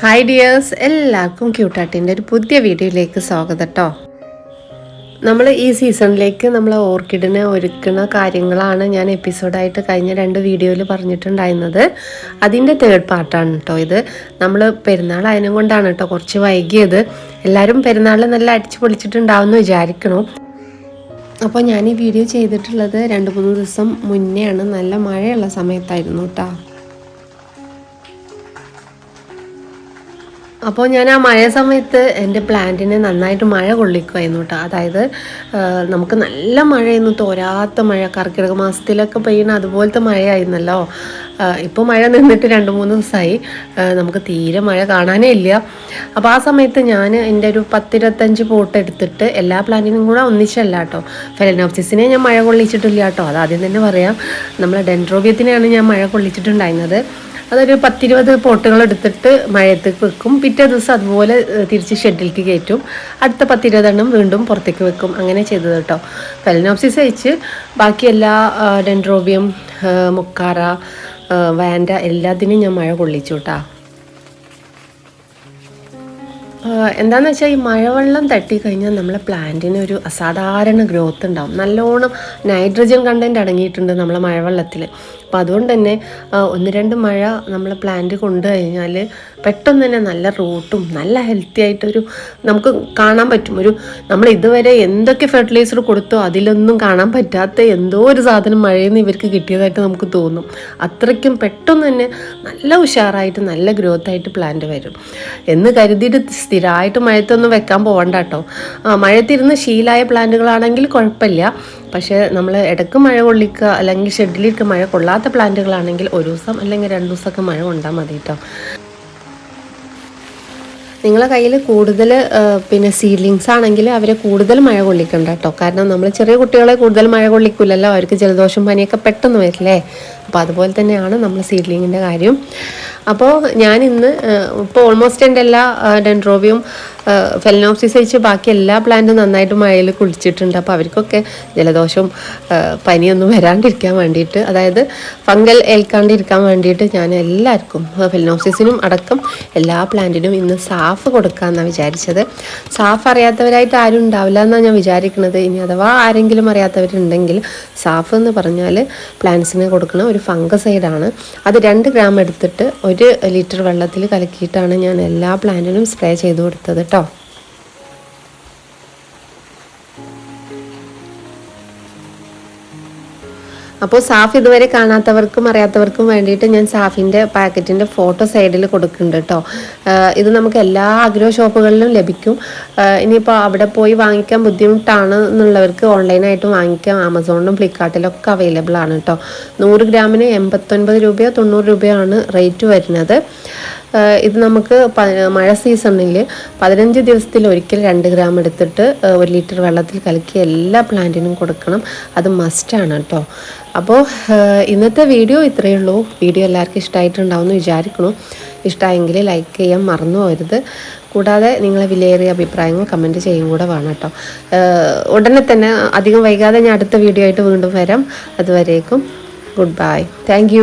Hi dears എല്ലാവർക്കും ക്യൂട്ടാട്ടിന്റെ ഒരു പുതിയ വീഡിയോയിലേക്ക് സ്വാഗതം കേട്ടോ നമ്മൾ ഈ സീസണിലേക്ക് നമ്മൾ ഓർക്കിഡിനെ ഒരുക്കുന്ന കാര്യങ്ങളാണ് ഞാൻ എപ്പിസോഡായിട്ട് കഴിഞ്ഞ രണ്ട് വീഡിയോയിൽ പറഞ്ഞിട്ടുണ്ടായിരുന്നത്. അതിന്റെ തേർഡ് പാർട്ടാണ് കേട്ടോ ഇത്. നമ്മൾ പെരുന്നാൾ അതിനും കൊണ്ടാണ് കേട്ടോ കുറച്ച് വൈകിയത്. എല്ലാവരും പെരുന്നാൾ നല്ല അടിച്ചു പൊളിച്ചിട്ടുണ്ടാവുമെന്ന് വിചാരിക്കണം. അപ്പോൾ ഞാൻ ഈ വീഡിയോ ചെയ്തിട്ടുള്ളത് രണ്ട് മൂന്ന് ദിവസം മുന്നെയാണ്. നല്ല മഴയുള്ള സമയത്തായിരുന്നു കേട്ടോ അപ്പോൾ ഞാൻ ആ മഴ സമയത്ത് എന്റെ പ്ലാന്റിനെ നന്നായിട്ട് മഴ കൊള്ളിക്കുമായിരുന്നു കേട്ടോ. അതായത് നമുക്ക് നല്ല മഴയൊന്നും തോരാത്ത മഴ കർക്കിടക മാസത്തിലൊക്കെ പെയ്യണ അതുപോലത്തെ മഴയായിരുന്നല്ലോ. ഇപ്പോൾ മഴ നിന്നിട്ട് രണ്ട് മൂന്ന് ദിവസമായി. നമുക്ക് തീരെ മഴ കാണാനേ ഇല്ല. അപ്പോൾ ആ സമയത്ത് ഞാൻ എന്റെ ഒരു പത്തിരുപത്തഞ്ച് പോട്ട് എടുത്തിട്ട് എല്ലാ പ്ലാന്റിനും കൂടെ ഒന്നിച്ചല്ല കേട്ടോ. ഫെലനോപ്സിസിനെ ഞാൻ മഴ കൊള്ളിച്ചിട്ടില്ല കേട്ടോ. അത് ആദ്യം തന്നെ പറയാം. നമ്മളെ ഡെൻഡ്രോബിയത്തിനെയാണ് ഞാൻ മഴ കൊള്ളിച്ചിട്ടുണ്ടായിരുന്നത്. അതൊരു പത്തിരുപത് പോട്ടുകൾ എടുത്തിട്ട് മഴയത്ത് വെക്കും. പിറ്റേ ദിവസം അതുപോലെ തിരിച്ച് ഷെഡിലേക്ക് കയറ്റും. അടുത്ത പത്തിരുപതെണ്ണം വീണ്ടും പുറത്തേക്ക് വെക്കും. അങ്ങനെ ചെയ്തത് കേട്ടോ. ഫെലനോപ്സിസ് അയച്ച് ബാക്കി എല്ലാ ഡെൻഡ്രോബിയം മുക്കാറ വാൻഡ എല്ലാത്തിനും ഞാൻ മഴ കൊള്ളിച്ചു കേട്ടോ. എന്താന്ന് വെച്ചാൽ ഈ മഴവെള്ളം തട്ടിക്കഴിഞ്ഞാൽ നമ്മളെ പ്ലാന്റിന് ഒരു അസാധാരണ ഗ്രോത്ത് ഉണ്ടാവും. നല്ലോണം നൈട്രജൻ കണ്ടന്റ് അടങ്ങിയിട്ടുണ്ട് നമ്മളെ മഴവെള്ളത്തിൽ അപ്പോൾ അതുകൊണ്ട് തന്നെ ഒന്ന് രണ്ട് മഴ നമ്മൾ പ്ലാന്റ് കൊണ്ടു കഴിഞ്ഞാൽ പെട്ടെന്ന് തന്നെ നല്ല റൂട്ടും നല്ല ഹെൽത്തി ആയിട്ടൊരു നമുക്ക് കാണാൻ പറ്റും. ഒരു നമ്മൾ ഇതുവരെ എന്തൊക്കെ ഫെർട്ടിലൈസർ കൊടുത്തോ അതിലൊന്നും കാണാൻ പറ്റാത്ത എന്തോ ഒരു സാധനം മഴയിൽ നിന്ന് ഇവർക്ക് കിട്ടിയതായിട്ട് നമുക്ക് തോന്നും. അത്രയ്ക്കും പെട്ടെന്ന് തന്നെ നല്ല ഉഷാറായിട്ട് നല്ല ഗ്രോത്ത് ആയിട്ട് പ്ലാന്റ് വരും. എന്ന് കരുതിയിട്ട് സ്ഥിരമായിട്ട് മഴത്തൊന്നും വെക്കാൻ പോകണ്ട കേട്ടോ. മഴത്തിരുന്ന് ശീലായ പ്ലാന്റുകളാണെങ്കിൽ കുഴപ്പമില്ല. പക്ഷേ നമ്മൾ ഇടയ്ക്ക് മഴ കൊള്ളിക്കുക അല്ലെങ്കിൽ ഷെഡിലേക്ക് മഴ കൊള്ളാത്ത പ്ലാന്റുകളാണെങ്കിൽ ഒരു ദിവസം അല്ലെങ്കിൽ രണ്ട് ദിവസമൊക്കെ മഴ കൊണ്ടാൽ മതി കേട്ടോ നിങ്ങളെ കയ്യിൽ കൂടുതൽ പിന്നെ സീഡ്ലിങ്സ് ആണെങ്കിൽ അവരെ കൂടുതൽ മഴ കൊള്ളിക്കണ്ട കേട്ടോ കാരണം നമ്മൾ ചെറിയ കുട്ടികളെ കൂടുതൽ മഴ കൊള്ളിക്കില്ലല്ലോ അവർക്ക് ജലദോഷം പനിയൊക്കെ പെട്ടെന്ന് വരില്ലേ? അപ്പോൾ അതുപോലെ തന്നെയാണ് നമ്മൾ സീഡ്ലിങ്ങിന്റെ കാര്യം. അപ്പോൾ ഞാൻ ഇന്ന് ഇപ്പോൾ ഓൾമോസ്റ്റ് എന്റെ എല്ലാ ഡെൻഡ്രോബിയും ഫെലനോപ്സിസ് അയച്ച് ബാക്കി എല്ലാ പ്ലാന്റും നന്നായിട്ട് മഴയിൽ കുളിച്ചിട്ടുണ്ട്. അപ്പോൾ അവർക്കൊക്കെ ജലദോഷം പനിയൊന്നും വരാണ്ടിരിക്കാൻ വേണ്ടിയിട്ട് അതായത് ഫംഗൽ ഏൽക്കാണ്ടിരിക്കാൻ വേണ്ടിയിട്ട് ഞാൻ എല്ലാവർക്കും ഫെലനോപ്സിസിനും അടക്കം എല്ലാ പ്ലാന്റിനും ഇന്ന് സാഫ് കൊടുക്കാമെന്നാണ് വിചാരിച്ചത്. സാഫ് അറിയാത്തവരായിട്ട് ആരും ഉണ്ടാവില്ല എന്നാണ് ഞാൻ വിചാരിക്കുന്നത് ഇനി അഥവാ ആരെങ്കിലും അറിയാത്തവരുണ്ടെങ്കിൽ സാഫ് എന്ന് പറഞ്ഞാൽ പ്ലാന്റ്സിന് കൊടുക്കുന്ന ഒരു ഫംഗസൈഡാണ് അത് രണ്ട് ഗ്രാം എടുത്തിട്ട് ഒരു ലിറ്റർ വെള്ളത്തിൽ കലക്കിയിട്ടാണ് ഞാൻ എല്ലാ പ്ലാന്റിനും സ്പ്രേ ചെയ്ത് കൊടുത്തത് കേട്ടോ അപ്പോൾ സാഫ് ഇതുവരെ കാണാത്തവർക്കും അറിയാത്തവർക്കും വേണ്ടിയിട്ട് ഞാൻ സാഫിന്റെ പാക്കറ്റിന്റെ ഫോട്ടോ സൈഡിൽ കൊടുക്കുന്നുണ്ട് കേട്ടോ. ഇത് നമുക്ക് എല്ലാ അഗ്രോ ഷോപ്പുകളിലും ലഭിക്കും. ഇനിയിപ്പോൾ അവിടെ പോയി വാങ്ങിക്കാൻ ബുദ്ധിമുട്ടാണ് എന്നുള്ളവർക്ക് ഓൺലൈനായിട്ട് വാങ്ങിക്കാം. ആമസോണിലും ഫ്ലിപ്കാർട്ടിലൊക്കെ അവൈലബിൾ ആണ് കേട്ടോ. നൂറ് ഗ്രാമിന് എൺപത്തൊൻപത് രൂപയോ തൊണ്ണൂറ് രൂപയോ ആണ് റേറ്റ് വരുന്നത്. ഇത് നമുക്ക് മഴ സീസണിൽ പതിനഞ്ച് ദിവസത്തിൽ ഒരിക്കൽ രണ്ട് ഗ്രാം എടുത്തിട്ട് ഒരു ലിറ്റർ വെള്ളത്തിൽ കലക്കി എല്ലാ പ്ലാന്റിനും കൊടുക്കണം. അത് മസ്റ്റാണ് കേട്ടോ അപ്പോൾ ഇന്നത്തെ വീഡിയോ ഇത്രയേ ഉള്ളൂ. വീഡിയോ എല്ലാവർക്കും ഇഷ്ടമായിട്ടുണ്ടാവുമെന്ന് വിചാരിക്കണു ഇഷ്ടമായെങ്കിൽ ലൈക്ക് ചെയ്യാൻ മറന്നു പോരുത് കൂടാതെ നിങ്ങളെ വിലയേറിയ അഭിപ്രായങ്ങൾ കമന്റ് ചെയ്യും കൂടെ വേണം കേട്ടോ ഉടനെ തന്നെ അധികം വൈകാതെ ഞാൻ അടുത്ത വീഡിയോ ആയിട്ട് വീണ്ടും വരാം. അതുവരേക്കും ഗുഡ് ബൈ താങ്ക്